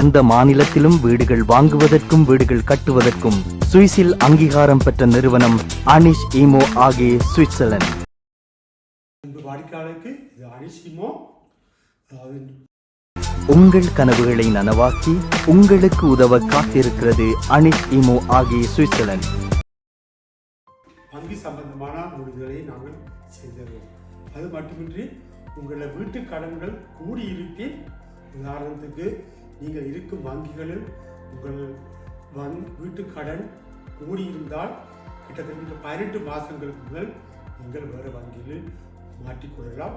எந்த மாநிலத்திலும் வீடுகள் வாங்குவதற்கும் வீடுகள் கட்டுவதற்கும் சுவிஸில் அங்கீகாரம் பெற்ற நிறுவனம் அனிஷ் ஈமோ ஆகிய சுவிட்சர்லாந்து. வாடிக்கையாளருக்கு இது அனிசிமோ அதாவது உங்கள் கனவுகளை நனவாக்கி உங்களுக்கு உதவ காத்திருக்கிறது அனிஷ் ஈமோ ஆகிய சுவிட்சர்லாந்து. வங்கி சம்பந்தமான முடிவுகளை நாங்கள் செய்தோம் அது மட்டுமின்றி உங்களோட வீட்டு கடன்கள் கூடியிருக்கே. உதாரணத்துக்கு நீங்கள் இருக்கும் வங்கிகளில் உங்கள் வங் வீட்டு கடன் கூடியிருந்தால் கிட்டத்தட்ட பதினெட்டு மாதங்களுக்கு முதல் நீங்கள் வேறு வங்கியில் மாற்றிக்கொள்ளலாம்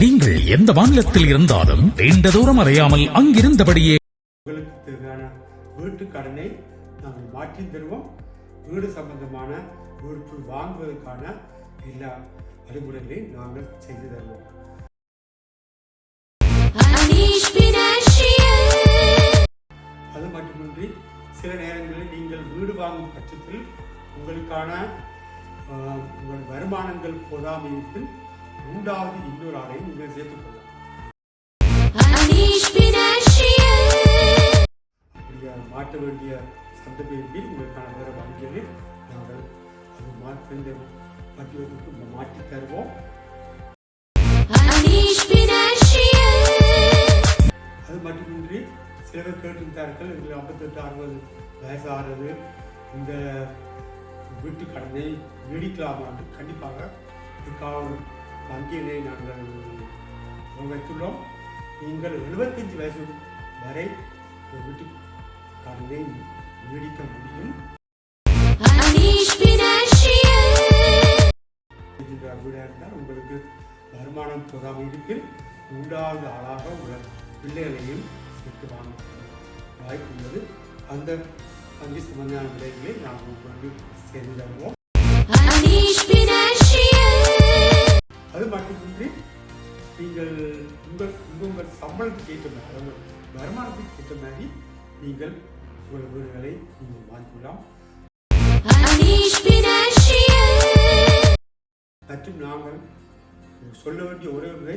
நீங்கள் எந்த மாநிலத்தில் இருந்தாலும் நீண்ட தூரம் அறியாமல் அங்கிருந்தபடியே உங்களுக்கு தேவையான வீட்டு கடனை நாங்கள் மாற்றி தருவோம். வீடு சம்பந்தமான வீடு வாங்குவதற்கான எல்லா வழிமுறைகளையும் நாங்கள் செய்து தருவோம். மட்டுமின்றி சில நேரங்களில் நீங்கள் வீடு வாங்கும் பட்சத்தில் உங்களுக்கான உங்கள் வருமானங்கள் இருப்பின் மூன்றாவது இன்னொரு ஆளை நீங்கள் சேர்த்துக்கொள்ளலாம் மாற்ற வேண்டிய சந்தர்ப்பத்தில் உங்களுக்கான வேறு வங்கிகளில் நாங்கள் அது மாற்ற பட்டியலுக்கு மாற்றி தருவோம். சில பேர் கேட்டிருந்தார்கள் இதில் ஐம்பத்தெட்டு அறுபது வயசாகிறது இந்த வீட்டு கடனை நீடிக்கலாமா என்று கண்டிப்பாக இதுக்காக ஒரு வங்கியினை நாங்கள் வைத்துள்ளோம். நீங்கள் எழுபத்தஞ்சு வயசு வரை இந்த வீட்டு கடனை நீடிக்க முடியும் வீடாக இருந்தால் உங்களுக்கு வருமானம் போதாமல் இருப்பின் மூன்றாவது ஆளாக உங்கள் பிள்ளைகளையும் வாங்க வாய்ப்பு உள்ளது அந்த வங்கி சம்பந்தமான விலைகளை நாம் உங்களுக்கு Financial. அது மட்டுமின்றி நீங்கள் உங்கள் உங்கள் சம்பளத்துக்கு ஏற்ற மாதிரி வருமானத்துக்கு ஏற்ற மாதிரி நீங்கள் உங்கள் வீடுகளை நீங்கள் வாங்கிக்கலாம். மற்றும் நாங்கள் சொல்ல வேண்டிய ஒரே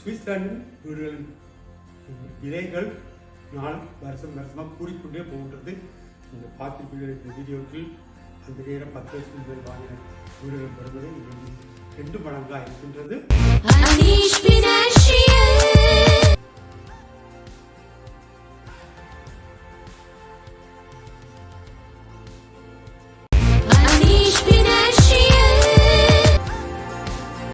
சுவிட்சர்லாந்து வீடுகளின் விலைகள் நாள் வருஷம் வருஷமாக கூடிக்கொண்டே போகின்றது. நீங்கள் பார்த்திருப்பீர்கள் இந்த வீடியோக்கள் அந்த நேரம் பத்து வருஷம் பேர் வாங்கின வீடுகள் பெறுவது ரெண்டு மடங்காக இருக்கின்றது.